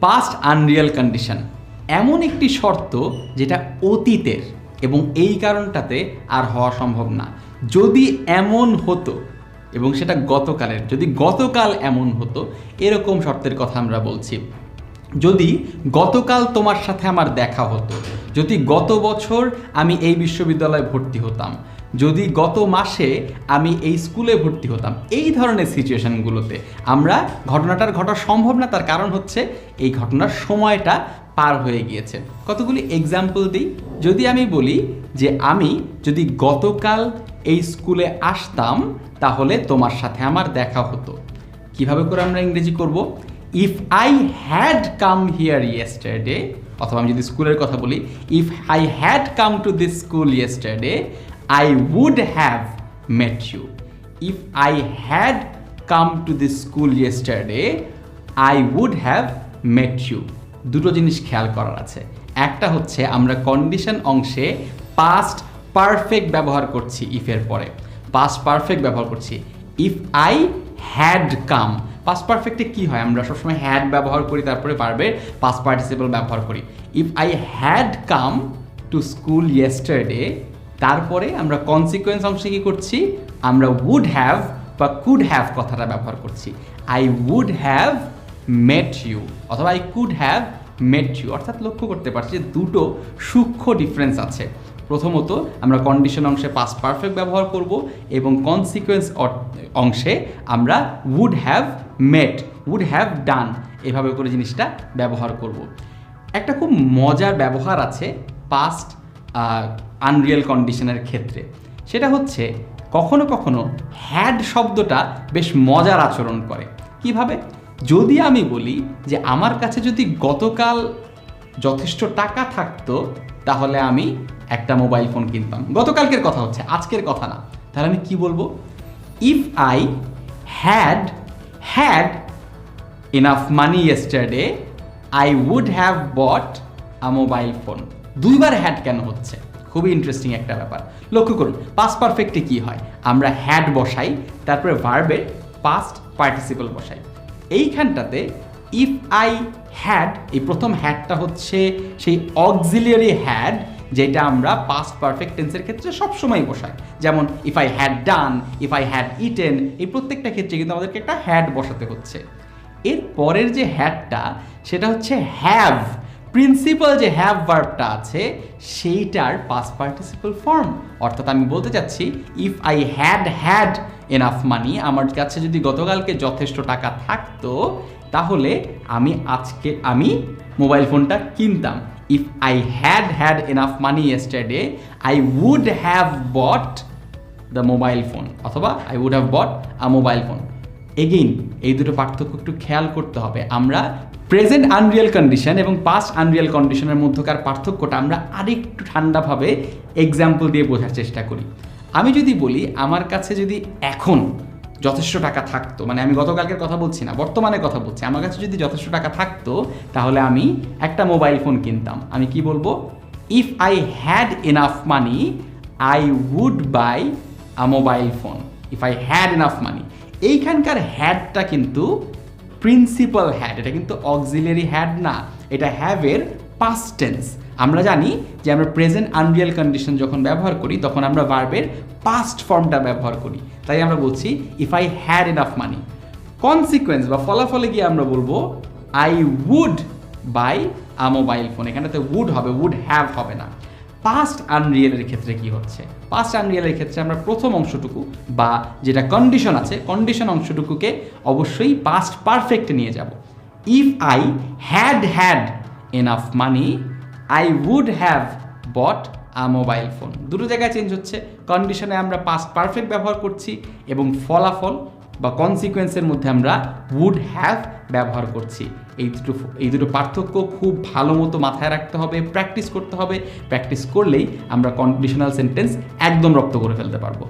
Past unreal condition এমন একটি শর্ত যেটা অতীতের এবং এই কারণটাতে আর হওয়া সম্ভব না। যদি এমন হতো এবং সেটা গতকালের, যদি গতকাল এমন হতো, এরকম শর্তের কথা আমরা বলছি। যদি গতকাল তোমার সাথে আমার দেখা হতো, যদি গত বছর আমি এই বিশ্ববিদ্যালয়ে ভর্তি হতাম যদি গত মাসে আমি এই স্কুলে ভর্তি হতাম, এই ধরনের সিচুয়েশনগুলোতে আমরা ঘটনাটার ঘটা সম্ভব না, তার কারণ হচ্ছে এই ঘটনার সময়টা পার হয়ে গিয়েছে। কতগুলি এক্সাম্পল দিই? যদি আমি বলি যে আমি যদি গতকাল এই স্কুলে আসতাম, তাহলে তোমার সাথে আমার দেখা হতো। কীভাবে করে আমরা ইংরেজি করব? If I had come here yesterday অথবা আমি যদি স্কুলের কথা বলি if I had come to this school yesterday I would have met you if I had come to this school yesterday I would have met you দুটো জিনিস খেয়াল করার আছে। একটা হচ্ছে আমরা কন্ডিশন অংশে পাস্ট পারফেক্ট ব্যবহার করছি ইফের পরে। পাস্ট পারফেক্ট ব্যবহার করছি। If I had come past পারফেক্টে কি হয়? আমরা সবসময় হ্যাড ব্যবহার করি, তারপরে পারবে পাস্ট পার্টিসিপল ব্যবহার করি। If I had come to school yesterday তারপরে আমরা কনসিকোয়েন্স অংশে কী করছি? আমরা উড হ্যাভ বা কুড হ্যাভ কথাটা ব্যবহার করছি। I would have met you অথবা I could have met you অর্থাৎ লক্ষ্য করতে পারছি যে দুটো সূক্ষ্ম ডিফারেন্স আছে। প্রথমত আমরা কন্ডিশন অংশে পাস পারফেক্ট ব্যবহার করব এবং কনসিকোয়েন্স অংশে আমরা would have met would have done এভাবে করে জিনিসটা ব্যবহার করব। একটা খুব মজার ব্যবহার আছে পাস্ট আনরিয়েল কন্ডিশনের ক্ষেত্রে। সেটা হচ্ছে, কখনো কখনো হ্যাড শব্দটা বেশ মজার আচরণ করে। কীভাবে? যদি আমি বলি যে, আমার কাছে যদি গতকাল যথেষ্ট টাকা থাকতো, তাহলে আমি একটা মোবাইল ফোন কিনতাম। গতকালকের কথা হচ্ছে, আজকের কথা না। তাহলে আমি কি বলব? If I had had enough money yesterday I would have bought a mobile phone দুইবার হ্যাড কেন হচ্ছে? খুবই ইন্টারেস্টিং একটা ব্যাপার। লক্ষ্য করুন পাস্ট পারফেক্টে কি হয়? আমরা হ্যাড বসাই, তারপরে ভার্বের পাস্ট পার্টিসিপল বসাই। এইখানটাতে ইফ আই হ্যাড এই প্রথম হ্যাডটা হচ্ছে সেই অক্সিলিয়ারি হ্যাড যেটা আমরা পাস্ট পারফেক্ট টেন্সের ক্ষেত্রে সবসময় বসাই। যেমন if I had done if I had eaten এই প্রত্যেকটা ক্ষেত্রে কিন্তু আমাদেরকে একটা হ্যাড বসাতে হচ্ছে। এর পরের যে হ্যাডটা সেটা হচ্ছে হ্যাভ প্রিন্সিপাল যে হ্যাভ ভার্বটা আছে, সেইটার পাস্ট পার্টিসিপাল ফর্ম অর্থাৎ আমি বলতে চাচ্ছি if I had had enough money আমার কাছে যদি গতকালকে যথেষ্ট টাকা থাকতো, তাহলে আমি আজকে, আমি মোবাইল ফোনটা কিনতাম। If I had had enough money yesterday I would have bought the mobile phone অথবা I would have bought a mobile phone again এই দুটো পার্থক্য একটু খেয়াল করতে হবে। আমরা প্রেজেন্ট আনরিয়াল কন্ডিশন এবং পাস্ট আনরিয়াল কন্ডিশনের মধ্যকার পার্থক্যটা আমরা আরেকটু ঠান্ডাভাবে এক্সাম্পল দিয়ে বোঝার চেষ্টা করি। আমি যদি বলি, আমার কাছে যদি এখন যথেষ্ট টাকা থাকতো মানে আমি গতকালকের কথা বলছি না বর্তমানে কথা বলছি, আমার কাছে যদি যথেষ্ট টাকা থাকতো, তাহলে আমি একটা মোবাইল ফোন কিনতাম। আমি কি বলব? If I had enough money I would buy a mobile phone if I had enough money এইখানকার হ্যাডটা কিন্তু প্রিন্সিপাল হ্যাড এটা কিন্তু অক্সিলিয়ারি হ্যাড না, এটা হ্যাভের পাস্ট টেন্স আমরা জানি যে আমরা প্রেজেন্ট আনরিয়াল কন্ডিশন যখন ব্যবহার করি, তখন আমরা ভার্বের পাস্ট ফর্মটা ব্যবহার করি। তাই আমরা বলছি if I had enough money consequence বা ফলাফলে গিয়ে আমরা বলব I would buy a mobile phone এখানটাতে উড হবে উড হ্যাভ হবে না। পাস্ট আনরিয়েলের ক্ষেত্রে কি হচ্ছে? পাস্ট আনরিয়েলের ক্ষেত্রে আমরা প্রথম অংশটুকু বা যেটা কন্ডিশন আছে কন্ডিশন অংশটুকুকে অবশ্যই পাস্ট পারফেক্ট নিয়ে যাব। If I had had enough money I would have bought a mobile phone দুটো জায়গায় চেঞ্জ হচ্ছে। কন্ডিশনে আমরা পাস্ট পারফেক্ট ব্যবহার করছি এবং ফলাফল বা কনসিকোয়েন্সের মধ্যে আমরা উড হ্যাভ ব্যবহার করছি। এই দুটো এই দুটো পার্থক্য খুব ভালো মতো মাথায় রাখতে হবে প্র্যাকটিস করতে হবে। প্র্যাকটিস করলেই আমরা কন্ডিশনাল সেন্টেন্স একদম রপ্ত করে ফেলতে পারব।